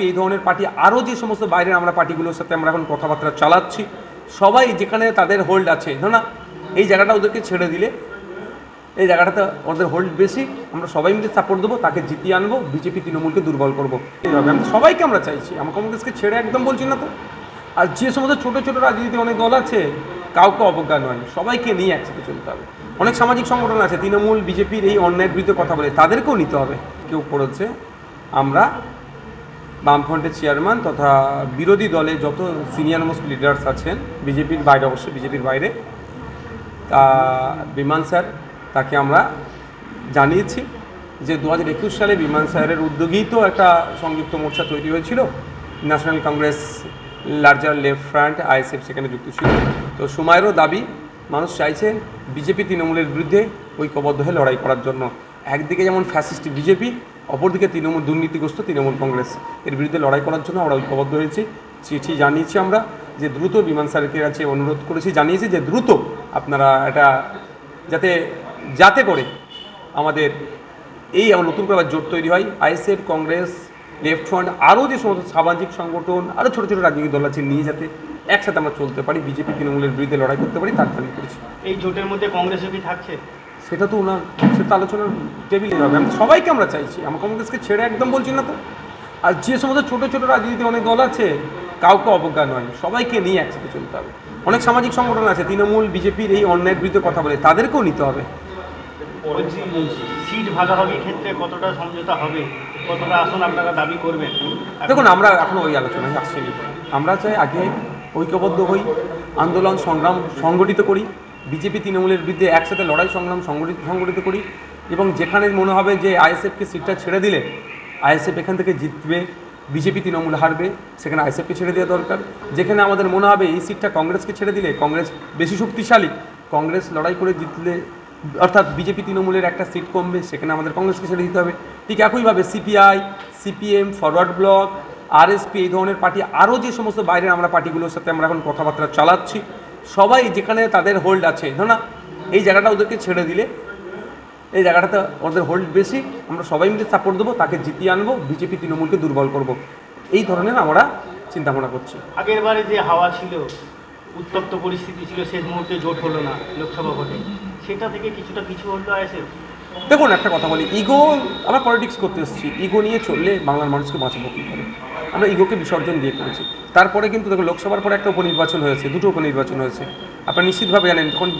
RSP এই ধরনের party, আরও যে সমস্ত বাইরের আমরা পার্টিগুলোর সাথে আমরা এখন কথাবার্তা চালাচ্ছি, সবাই যেখানে তাদের হোল্ড আছে না, এই জায়গাটা ওদেরকে ছেড়ে দিলে, এই জায়গাটাতে ওদের হোল্ড বেশি, আমরা সবাই মিলে সাপোর্ট দেবো, তাকে জিতিয়ে আনব, বিজেপি তৃণমূলকে দুর্বল করব। এইভাবে আমি সবাইকে আমরা চাইছি, আমার কংগ্রেসকে ছেড়ে একদম বলছি না তো। আর যে সমস্ত ছোটো ছোটো রাজনীতি অনেক দল আছে, কাউকে অবজ্ঞা নয়, সবাইকে নিয়ে একসাথে চলতে হবে। অনেক সামাজিক সংগঠন আছে, তৃণমূল, বিজেপির এই অন্যায়ের বিরুদ্ধে কথা বলে, তাদেরকেও নিতে হবে। কেউ করেছে, আমরা বামফ্রন্টের চেয়ারম্যান তথা বিরোধী দলে যত সিনিয়র মোস্ট লিডার্স আছেন, বিজেপির বাইরে, অবশ্যই বিজেপির বাইরে, তা বিমান স্যার, তাকে আমরা জানিয়েছি যে দু হাজার একুশ সালে বিমান স্যারের উদ্যোগেই তো একটা সংযুক্ত মোর্চা তৈরি হয়েছিল। National Congress, larger Left Front, ISF সেখানে যুক্ত ছিল। তো সময়েরও দাবি, মানুষ চাইছে বিজেপি তৃণমূলের বিরুদ্ধে ঐক্যবদ্ধ হয়ে লড়াই করার জন্য। একদিকে যেমন ফ্যাসিস্ট বিজেপি, অপরদিকে তৃণমূল দুর্নীতিগ্রস্ত তৃণমূল কংগ্রেস। এর বিরুদ্ধে লড়াই করার জন্য আমরা ঐক্যবদ্ধ হয়েছি। চিঠি জানিয়েছি আমরা যে দ্রুত বিমান স্যারের কাছে অনুরোধ করেছি, জানিয়েছি যে দ্রুত আপনারা এটা যাতে যাতে করে আমাদের এই আমার নতুন করে আবার জোট তৈরি হয়। আইএসএফ, কংগ্রেস, লেফট ফ্রন্ট, আরও যে সমস্ত সামাজিক সংগঠন, আরও ছোটো ছোটো রাজনৈতিক দল আছে নিয়ে যাতে একসাথে আমরা চলতে পারি, বিজেপি তৃণমূলের বিরুদ্ধে লড়াই করতে পারি, তার দাবি করেছি। এই জোটের মধ্যে কংগ্রেসও কি থাকছে? সেটা তো ওনার সেটা আলোচনার টেবিলে হবে। আমি সবাইকে আমরা চাইছি। আমার কংগ্রেসকে ছেড়ে একদম বলছি না তো। আর যে সমস্ত ছোটো ছোটো রাজনীতি অনেক দল আছে কাউকে অবজ্ঞা নয়। সবাইকে নিয়ে একসাথে চলতে হবে। অনেক সামাজিক সংগঠন আছে তৃণমূল বিজেপির এই অন্যায়ের বিরুদ্ধে কথা বলে তাদেরকেও নিতে হবে। সিট ভাগাভাগির ক্ষেত্রে কতটা সমঝোতা হবে? কতটা আসন আপনারা দাবি করবেন? দেখুন আমরা এখন ওই আলোচনায় আসছিনি আমরা চাই আগে ঐক্যবদ্ধ হই আন্দোলন সংগ্রাম সংগঠিত করি বিজেপি তৃণমূলের বিরুদ্ধে একসাথে লড়াই সংগ্রাম সংগঠিত সংগঠিত করি এবং যেখানে মনে হবে যে আইএসএফকে সিটটা ছেড়ে দিলে আইএসএফ এখান থেকে জিতবে, বিজেপি তৃণমূল হারবে, সেখানে আইএসএফকে ছেড়ে দেওয়া দরকার। যেখানে আমাদের মনে হবে এই সিটটা কংগ্রেসকে ছেড়ে দিলে, কংগ্রেস বেশি শক্তিশালী, কংগ্রেস লড়াই করে জিতলে, অর্থাৎ বিজেপি তৃণমূলের একটা সিট কমবে, সেখানে আমাদের কংগ্রেসকে ছেড়ে দিতে হবে। ঠিক একইভাবে CPI, CPM, Forward Bloc, RSP এই ধরনের পার্টি, আরও যে সমস্ত বাইরের আমরা পার্টিগুলোর সাথে আমরা এখন কথাবার্তা চালাচ্ছি সবাই যেখানে তাদের হোল্ড আছে। ধর না এই জায়গাটা ওদেরকে ছেড়ে দিলে এই জায়গাটাতে ওদের হোল্ড বেশি আমরা সবাই মিলে সাপোর্ট দেবো তাকে জিতিয়ে আনব বিজেপি তৃণমূলকে দুর্বল করব। এই ধরনের আমরা চিন্তাভাবনা করছি। আগের বারে যে হাওয়া ছিল উত্তপ্ত পরিস্থিতি ছিল শেষ মুহূর্তে জোট হলো না লোকসভা ভোটে। সেটা থেকে কিছুটা পিছু হলো আইএসএফ? দেখুন একটা কথা বলি ইগো আমরা পলিটিক্স করতে এসেছি। ইগো নিয়ে চললে বাংলার মানুষকে বাঁচাবো কী করে? আমরা ইগোকে বিসর্জন দিয়ে করেছি। তারপরে কিন্তু দেখো লোকসভার পরে একটা উপনির্বাচন হয়েছে, দুটো উপনির্বাচন হয়েছে। আপনারা নিশ্চিতভাবে জানেন, যখন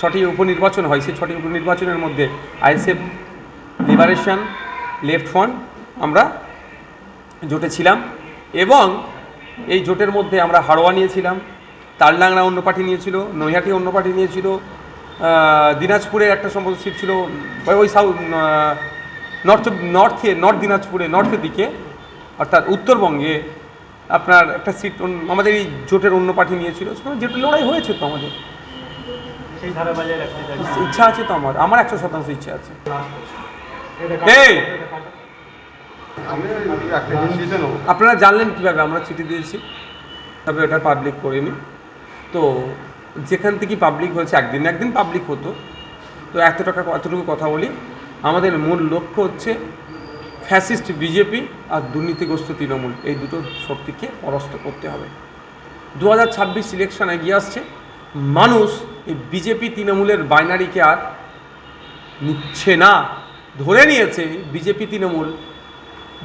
ছটি উপনির্বাচন হয়, সেই ছটি উপনির্বাচনের মধ্যে আইএসএফ, লিবারেশন, লেফট ফ্রন্ট আমরা জোটে ছিলাম এবং এই জোটের মধ্যে আমরা হাড়োয়া নিয়েছিলাম, তালডাংরা অন্য পার্টি নিয়েছিল, নৈহাটি অন্য পার্টি নিয়েছিল দিনাজপুরে একটা সম্ভবত সিট ছিল, ওই সাউথ নর্থ নর্থে নর্থ দিনাজপুরে, নর্থের দিকে অর্থাৎ উত্তরবঙ্গে আপনার একটা সিট আমাদের এই জোটের অন্য পার্টি নিয়েছিল যেটা লড়াই হয়েছে তো আমাদের। সেই ধারা বজায় রাখতে চাই ইচ্ছা আছে তো আমার আমার একশো শতাংশ ইচ্ছা আছে। আপনারা জানলেন কীভাবে আমরা চিঠি দিয়েছি। তবে ওটা পাবলিক করিনি। তো যেখান থেকে পাবলিক হয়েছে একদিন একদিন পাবলিক হতো। তো এত টাকা এতটুকু কথা বলি। আমাদের মূল লক্ষ্য হচ্ছে ফ্যাসিস্ট, বিজেপি আর দুর্নীতিগ্রস্ত তৃণমূল, এই দুটো শক্তিকে পরাস্ত করতে হবে। দু হাজার ছাব্বিশ ইলেকশন এগিয়ে আসছে। মানুষ এই বিজেপি তৃণমূলের বাইনারিকে আর নিচ্ছে না। ধরে নিয়েছে বিজেপি তৃণমূল,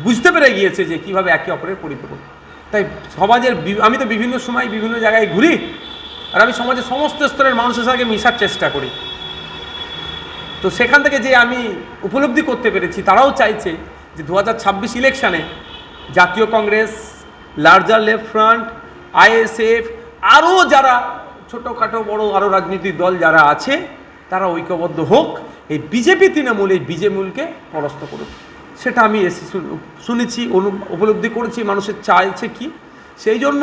বুঝতে পেরে গিয়েছে যে কীভাবে একে অপরের পরিপূরক। তাই সমাজের আমি তো বিভিন্ন সময় বিভিন্ন জায়গায় ঘুরি আর আমি সমাজের সমস্ত স্তরের মানুষের সঙ্গে মিশার চেষ্টা করি। তো সেখান থেকে যে আমি উপলব্ধি করতে পেরেছি, তারাও চাইছে যে দু হাজার ছাব্বিশ ইলেকশানে জাতীয় Congress, larger left front, ISF, আরও যারা ছোটোখাটো বড় আরও রাজনৈতিক দল যারা আছে, তারা ঐক্যবদ্ধ হোক, এই বিজেপি তৃণমূল, এই বিজেমূলকে পরাস্ত করুক। সেটা আমি এসে শুনেছি, অনু, উপলব্ধি করেছি, মানুষের চাইছে কি? সেই জন্য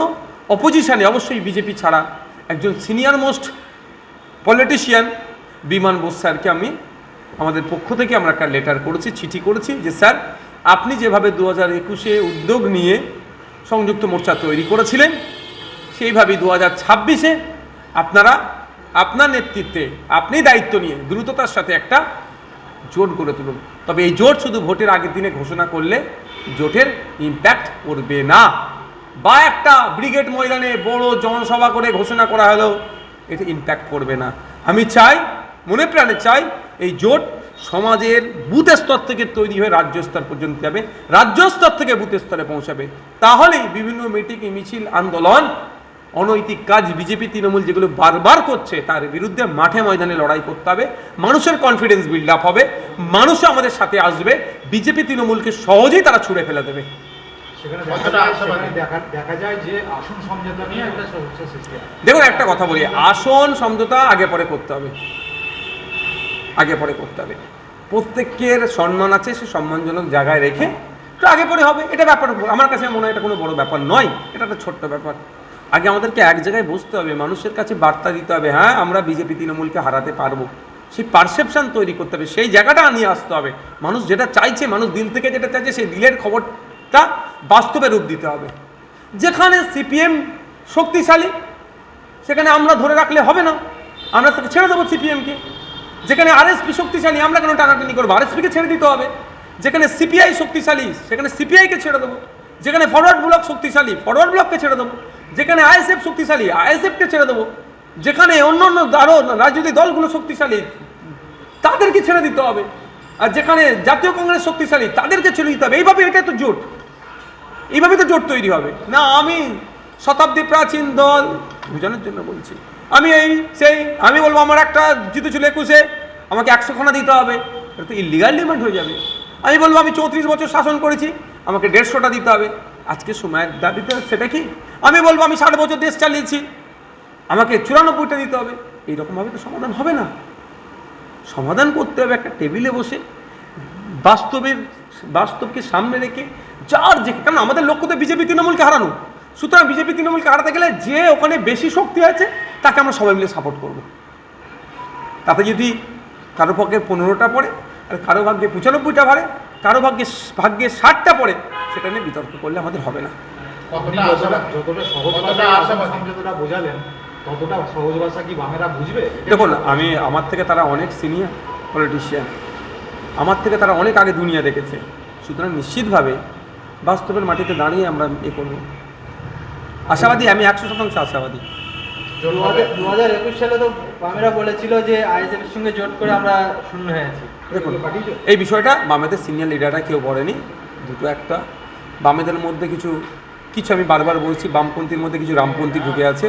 অপোজিশানে অবশ্যই বিজেপি ছাড়া একজন সিনিয়র মোস্ট পলিটিশিয়ান বিমান বোস স্যারকে আমি আমাদের পক্ষ থেকে আমরা একটা লেটার করেছি, চিঠি করেছি যে, স্যার, আপনি যেভাবে দু হাজার একুশে উদ্যোগ নিয়ে সংযুক্ত মোর্চা তৈরি করেছিলেন, সেইভাবেই দু হাজার ছাব্বিশে আপনারা, আপনার নেতৃত্বে আপনি দায়িত্ব নিয়ে দ্রুততার সাথে একটা জোট গড়ে তুলুন। তবে এই জোট শুধু ভোটের আগের দিনে ঘোষণা করলে জোটের ইম্প্যাক্ট করবে না। বা একটা ব্রিগেড ময়দানে বড় জনসভা করে ঘোষণা করা হলো এটা ইম্প্যাক্ট করবে না। আমি চাই, মনে প্রাণে চাই এই জোট সমাজের বুথ স্তর থেকে তৈরি হয়ে রাজ্য স্তর পর্যন্ত যাবে। রাজ্য স্তর থেকে বুথ স্তরে পৌঁছাবে। তাহলেই বিভিন্ন মিটিং মিছিল আন্দোলন অনৈতিক কাজ বিজেপি তৃণমূল যেগুলো বারবার করছে তার বিরুদ্ধে মাঠে ময়দানে লড়াই করতে হবে। মানুষের কনফিডেন্স বিল্ড আপ হবে। মানুষও আমাদের সাথে আসবে। বিজেপি তৃণমূলকে সহজেই তারা ছুঁড়ে ফেলে দেবে। সেখানে দেখা কতটা যায় আশাবাদী? সেখানে দেখা দেখা যায় যে আসন সমঝোতা নিয়ে একটা সমস্যা সৃষ্টি হয়। দেখুন একটা কথা বলি। আসন সমঝোতা আগে পরে করতে হবে। আগে পরে করতে হবে। প্রত্যেকের সম্মান আছে, সে সম্মানজনক জায়গায় রেখে তো আগে পরে হবে। এটা ব্যাপার, আমার কাছে মনে হয় এটা কোনো বড় ব্যাপার নয়। এটা একটা ছোট্ট ব্যাপার। আগে আমাদেরকে এক জায়গায় বসতে হবে, মানুষের কাছে বার্তা দিতে হবে হ্যাঁ আমরা বিজেপি তৃণমূলকে হারাতে পারব। সেই পারসেপশন তৈরি করতে হবে, সেই জায়গাটা নিয়ে আসতে হবে। মানুষ যেটা চাইছে, মানুষ দিল থেকে যেটা চাইছে, সেই দিলের খবরটা বাস্তবে রূপ দিতে হবে। যেখানে সিপিএম শক্তিশালী, সেখানে আমরা ধরে রাখলে হবে না। আমরা তাকে ছেড়ে দেবো সিপিএমকে। যেখানে আরএসপি শক্তিশালী, আমরা কেন টানাটানি করব? আরএসপিকে ছেড়ে দিতে হবে। যেখানে সিপিআই শক্তিশালী, সেখানে সিপিআইকে ছেড়ে দেবো। যেখানে ফরওয়ার্ড ব্লক শক্তিশালী ফরওয়ার্ড ব্লককে ছেড়ে দেবো। যেখানে আইএসএফ শক্তিশালী আইএসএফকে ছেড়ে দেবো। যেখানে অন্য অন্য আরও রাজনৈতিক দলগুলো শক্তিশালী, তাদেরকে ছেড়ে দিতে হবে। আর যেখানে জাতীয় কংগ্রেস শক্তিশালী, তাদেরকে ছেড়ে দিতে হবে। এইভাবে এটাই তো জোট। এইভাবে তো জোট তৈরি হবে। না, আমি শতাব্দী প্রাচীন দল বোঝানোর জন্য বলছি। আমি এই, সেই, আমি বলব আমার একটা জিতে ছিল একুশে আমাকে একশো খানা দিতে হবে। এটা তো ইলিগাল ডিমান্ড হয়ে যাবে। আমি বলব আমি চৌত্রিশ বছর শাসন করেছি, আমাকে দেড়শোটা দিতে হবে। আজকে সময়ের দাবিতে সেটা কি? আমি বলব আমি ষাট বছর দেশ চালিয়েছি, আমাকে চুরানব্বইটা দিতে হবে। এইরকমভাবে তো সমাধান হবে না। সমাধান করতে হবে একটা টেবিলে বসে, বাস্তবের, বাস্তবকে সামনে রেখে যার যে কারণ আমাদের লক্ষ্য তো বিজেপি তৃণমূলকে হারানো। সুতরাং বিজেপি তৃণমূলকে হারাতে গেলে যে ওখানে বেশি শক্তি আছে তাকে আমরা সবাই মিলে সাপোর্ট করব। তাতে যদি কারও ভাগ্যে পনেরোটা পড়ে আর কারও ভাগ্যে পঁচানব্বইটা পড়ে কারও ভাগ্যে ভাগ্যে ষাটটা পড়ে সেটা নিয়ে বিতর্ক করলে আমাদের হবে না। দেখুন আমি আমার থেকে তারা অনেক সিনিয়র পলিটিশিয়ান আমার থেকে তারা অনেক আগে দুনিয়া দেখেছে। সুতরাং নিশ্চিতভাবে বাস্তবের মাটিতে দাঁড়িয়ে আমরা এ করব। আশাবাদী আমি একশো শতাংশ আশাবাদী। দু হাজার একুশ সালে তো বামেরা বলেছিল যে আইএসএফ এর সঙ্গে জোট করে আমরা শূন্য হয়ে আছি। দেখুন এই বিষয়টা বামেদের সিনিয়র লিডাররা কেউ বলেনি দুটো একটা। বামেদের মধ্যে কিছু কিছু আমি বারবার বলছি বামপন্থীর মধ্যে কিছু রামপন্থী ঢুকে আছে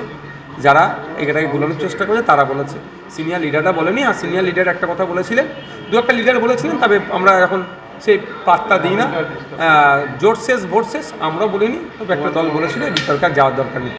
যারা এটাকে গোলানোর চেষ্টা করেছে তারা বলেছে। সিনিয়র লিডাররা বলেনি আর সিনিয়র লিডার একটা কথা বলেছিলেন। দু একটা লিডার বলেছিলেন তবে আমরা এখন সেই পাত্তা দিই না। জোট শেষ ভোট শেষ আমরাও বলিনি তবে একটা দল বলেছিল আর যাওয়ার দরকার নেই।